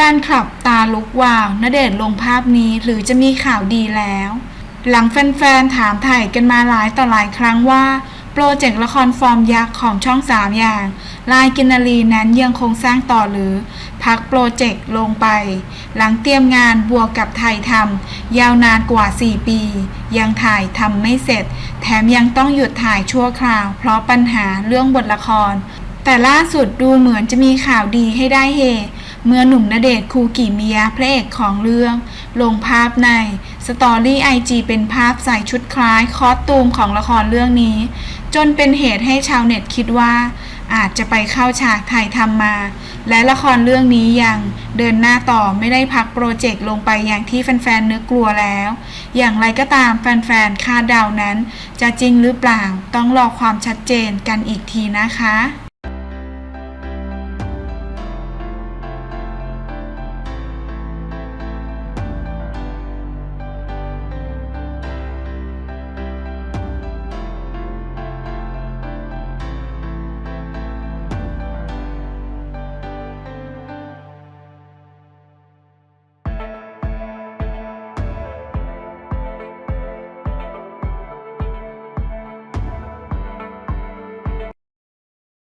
ฟนคลับตาลุกวาวณเดชน์ลงภาพนี้หรือจะมีข่าวดีแล้ว หลังแฟนๆ ถามถ่ายกันมาหลายต่อหลายครั้งว่า โปรเจกต์ละครฟอร์มยักษ์ของช่องสามอย่าง ลายกินนารีนั้นยังคงสร้างต่อหรือ พักโปรเจกต์ลงไป หลังเตรียมงานบวกกับไทยทำยาวนานกว่า 4 ปี ยังถ่ายทำไม่เสร็จ แถมยังต้องหยุดถ่ายชั่วคราว เพราะปัญหาเรื่องบทละคร แต่ล่าสุดดูเหมือนจะมีข่าวดีให้ได้เฮ เมื่อหนุ่มณเดชคูกิมิยะพระเอกของเรื่อง ลงภาพในสตอรี่ไอจีเป็นภาพใส่ชุดคล้ายคอสตูมของละครเรื่องนี้ จนเป็นเหตุให้ชาวเน็ตคิดว่า อาจจะไปเข้าฉากถ่ายทำมา และละครเรื่องนี้ยังเดินหน้าต่อไม่ได้พักโปรเจกต์ลงไปอย่างที่แฟนๆนึกกลัวแล้ว อย่างไรก็ตามแฟนๆคาดเดานั้น จะจริงหรือเปล่าต้องรอความชัดเจนกันอีกทีนะคะ